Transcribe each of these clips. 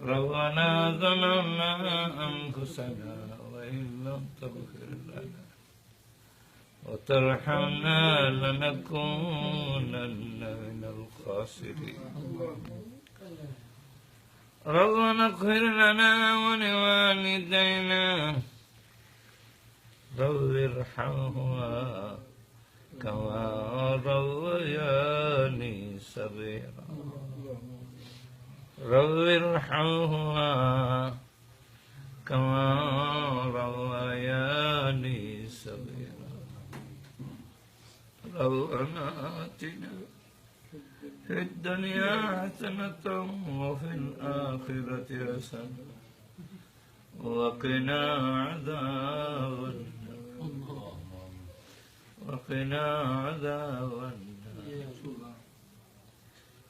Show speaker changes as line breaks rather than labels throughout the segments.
ربنا ظلمنا أنفسنا وإن لم تغفر لنا وترحمنا لنكونن من الخاسرين. ربنا اغفر لنا ولوالدينا. رب ارحمهما كما ربياني صغيرا رب ارحمهما كما ربياني صغيرا. ربنا آتنا في الدنيا حسنة وفي الآخرة حسنة وقنا عذاب النار. وقنا عذاب النار.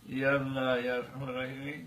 يا الله يا أرحم الراحمين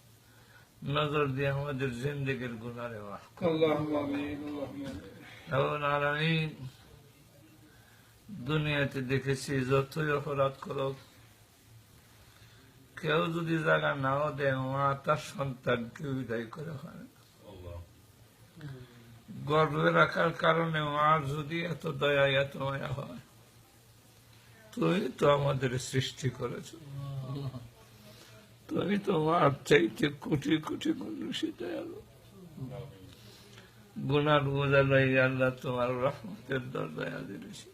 নজর দিয়ে আমাদের জিন্দগির গুনারে মাফ করো।
اللهم امين اللهم امين
রব্বুল আলামিন দুনিয়াতে দেখেছি যতই অপরাধ করো কেউ যদি জায়গা নাও দেয় মা তার সন্তানকে বিদায় করে হয় গর্বে রাখার কারণে মা যদি এত দয়া এত মায়া হয় তুই তো আমাদের সৃষ্টি করেছ তুমি তোমার চাইতে কুটি কোটি মানুষে গুনার বোঝা আল্লাহ তোমার রহমতের দরজায় দিয়েছি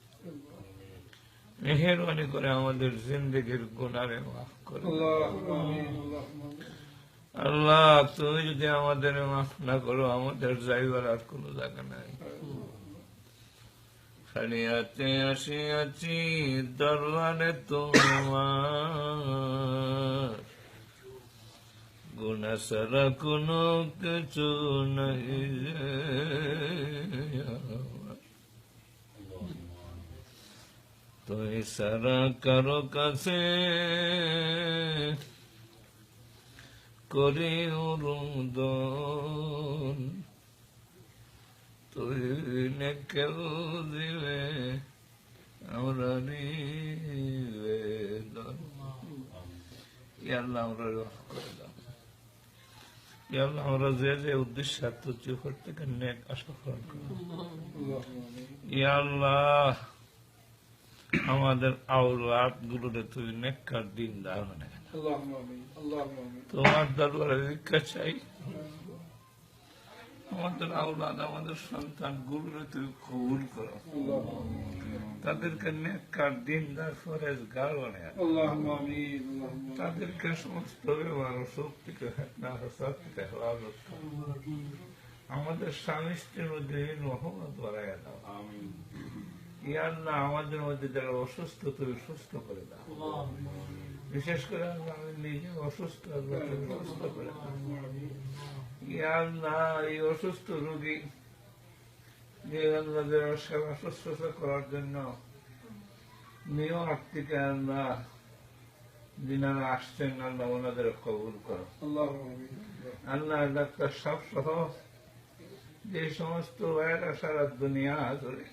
মেহরবানি করে আমাদের জিন্দগির গুনারে মাফ করে আল্লাহ, তুমি যদি আমাদের মাফ না করো, আমাদের যাইবার আর কোনো জায়গা নাই। খালিয়াতে আসিয়াছি দরবারে তোমার। গুণা সারা কোনো কিছু নাই তুই সারা কারও কাছে করি উরুদন তুই নে কেউ দিলে আমরা রহ করে দাও ইয়াল্লাহ আমরা যে যে উদ্দেশ্যে তুচ্ছ করতে নেক আশা
পূরণ
আল্লাহ আমাদের আওলাদ গুলোরে তুমি নেককার দিন
দার মানে
তোমার দরবারে ভিক্ষা চাই। আমাদের আওলাদ আমাদের সন্তান সন্তানগুলো তুমি কবুল করো। তাদেরকে নেককার দিনদার ফরেজ
গাড়ে
তাদেরকে সমস্ত ব্যবহার সুখ থেকে হেফাজত আমাদের স্বামী স্ত্রীর মধ্যে মহম্মদ বাড়াইয়া দাও। ইয়ার না আমাদের মধ্যে যারা অসুস্থ তুমি সুস্থ করে দাও। বিশেষ করে নিজে অসুস্থ সুস্থ করে না এই অসুস্থ রোগী যে আমাদের সেবা শুশ্রূষা করার জন্য নিয় আর্থিক আল্লাহ যিনারা আসছেন আল্লাহ ওনাদের কবুল করো। আল্লাহ ডাক্তার সব সহ যে সমস্ত ভাইরা সারা দুনিয়া ধরে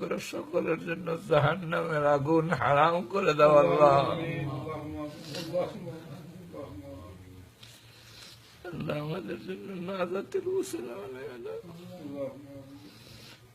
করে সকলের জন্য জাহান নামের আগুন হারাম করে দাও আল্লাহ আল্লাহ আমাদের জন্য না জাতির উসিলা মানে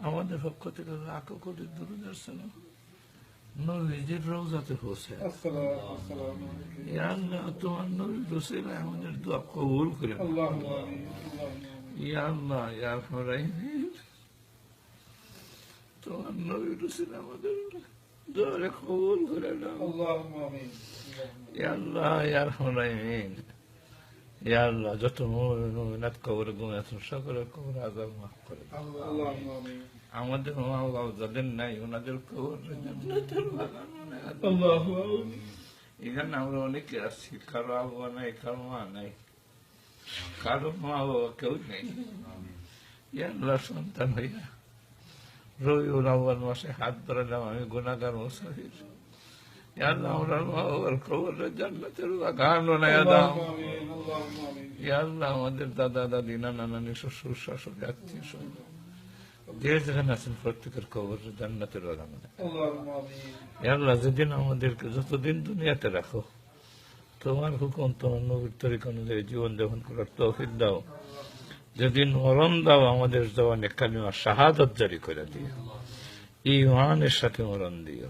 আমাদের পক্ষ থেকে লাখো কোটি দূর আসছে না রোজাতে পৌঁছে তোমার নবীর রসিলা আমাদের দোয়া কবুল করে তোমার নবীর রসিলা আমাদের দোয়ারে কবুল করে আল্লাহ ইয়ার ইয়া আল্লাহ যত মুমিনাত কবর গুনাহ সকলের কবর আযাব মাফ করে আমাদের মা বাবা যাদের নাই ওনাদের কবর এখানে আমরা অনেকে আসছি কারও আবহাওয়া নাই কারও মা নাই কারও মা বাবা কেউ নেই ইয়া আল্লাহ সন্তান হইয়া রবিউল আব্বাল মাসে হাত ধরালাম আমি গুণাগার মুসাফির ইয়াল্লাহ আমরা মা বাবার খবর জান্নাতের বাগান বানায় দাও
اللهم آمين اللهم آمين
ইয়াল্লাহ আমাদের দাদা দাদি নানা নানি শ্বশুর শাশুড়ি আত্মীয় স্বজন যে যেখানে আছেন প্রত্যেকের খবর জান্নাতের বাগান বানায়
اللهم آمين
আল্লাহ যেদিন আমাদেরকে যতদিন দুনিয়াতে রাখো তোমার হুকুম তোমার নবীর তরিক অনুযায়ী জীবন যাপন করার তৌফিক দাও যেদিন মরণ দাও আমাদের জবানে কালিমা শাহাদত জারি করে দিও ইমানের সাথে মরণ দিও